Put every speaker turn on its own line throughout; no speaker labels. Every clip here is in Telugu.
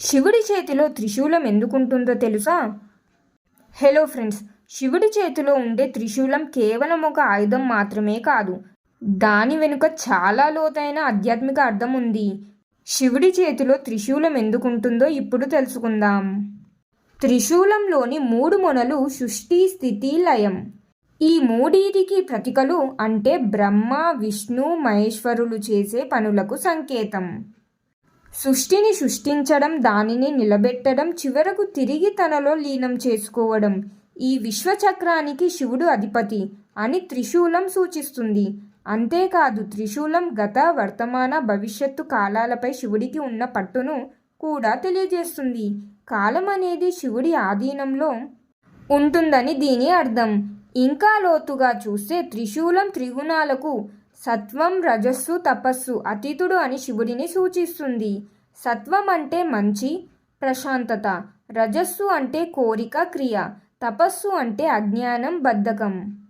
శివుడి చేతిలో త్రిశూలం ఎందుకుంటుందో తెలుసా? హలో ఫ్రెండ్స్ శివుడి చేతిలో ఉండే త్రిశూలం కేవలం ఒక ఆయుధం మాత్రమే కాదు. దాని వెనుక చాలా లోతైన ఆధ్యాత్మిక అర్థం ఉంది. శివుడి చేతిలో త్రిశూలం ఎందుకుంటుందో ఇప్పుడు తెలుసుకుందాం. త్రిశూలంలోని మూడు మొనలు సృష్టి స్థితి లయం. ఈ మూడింటికి ప్రతికలు అంటే బ్రహ్మ విష్ణు మహేశ్వరులు చేసే పనులకు సంకేతం. సృష్టిని సృష్టించడం దానిని నిలబెట్టడం చివరకు తిరిగి తనలో లీనం చేసుకోవడం. ఈ విశ్వచక్రానికి శివుడు అధిపతి అని త్రిశూలం సూచిస్తుంది. అంతేకాదు త్రిశూలం గత వర్తమాన భవిష్యత్తు కాలాలపై శివుడికి ఉన్న పట్టును కూడా తెలియజేస్తుంది. కాలం అనేది శివుడి ఆధీనంలో ఉంటుందని దీని అర్థం. ఇంకా లోతుగా చూస్తే త్రిశూలం త్రిగుణాలకు సత్వం రజస్సు తపస్సు అతీతుడు అని శివుడిని సూచిస్తుంది. సత్వం అంటే మంచి ప్రశాంతత. రజస్సు అంటే కోరిక క్రియ. తపస్సు అంటే అజ్ఞానం బద్ధకం.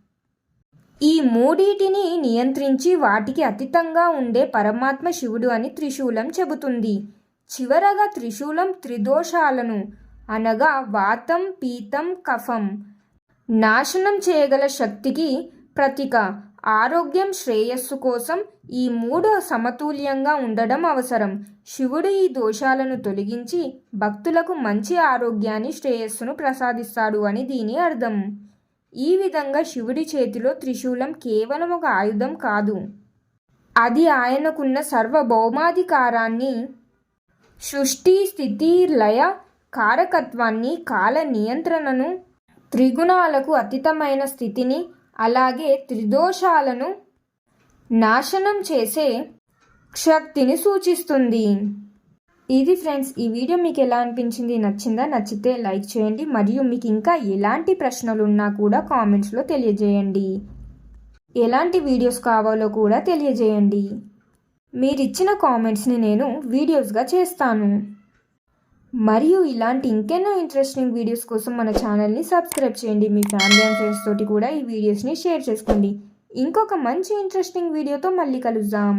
ఈ మూడిటిని నియంత్రించి వాటికి అతీతంగా ఉండే పరమాత్మ శివుడు అని త్రిశూలం చెబుతుంది. చివరగా త్రిశూలం త్రిదోషాలను అనగా వాతం పీతం కఫం. నాశనం చేయగల శక్తికి ప్రతీక. ఆరోగ్యం శ్రేయస్సు కోసం ఈ మూడు సమతుల్యంగా ఉండడం అవసరం. శివుడు ఈ దోషాలను తొలగించి భక్తులకు మంచి ఆరోగ్యాన్ని శ్రేయస్సును ప్రసాదిస్తాడు అని దీని అర్థం. ఈ విధంగా శివుడి చేతిలో త్రిశూలం కేవలం ఒక ఆయుధం కాదు. అది ఆయనకున్న సర్వభౌమాధికారాన్ని సృష్టి స్థితి లయ కారకత్వాన్ని కాల నియంత్రణను త్రిగుణాలకు అతీతమైన స్థితిని అలాగే త్రిదోషాలను నాశనం చేసే శక్తిని సూచిస్తుంది. ఇది ఫ్రెండ్స్ ఈ వీడియో మీకు ఎలా అనిపించింది నచ్చిందా? నచ్చితే లైక్ చేయండి. మరియు మీకు ఇంకా ఎలాంటి ప్రశ్నలు ఉన్నా కూడా కామెంట్స్లో తెలియజేయండి. ఎలాంటి వీడియోస్ కావాలో కూడా తెలియజేయండి. మీరిచ్చిన కామెంట్స్ని నేను వీడియోస్గా చేస్తాను. మరియు ఇలాంటి ఇంకెన్నో ఇంట్రెస్టింగ్ వీడియోస్ కోసం మన ఛానల్ని సబ్స్క్రైబ్ చేయండి. మీ ఫ్యామిలీ అండ్ ఫ్రెండ్స్ తోటి కూడా ఈ వీడియోస్ని షేర్ చేసుకోండి. ఇంకొక మంచి ఇంట్రెస్టింగ్ వీడియోతో మళ్ళీ కలుద్దాం.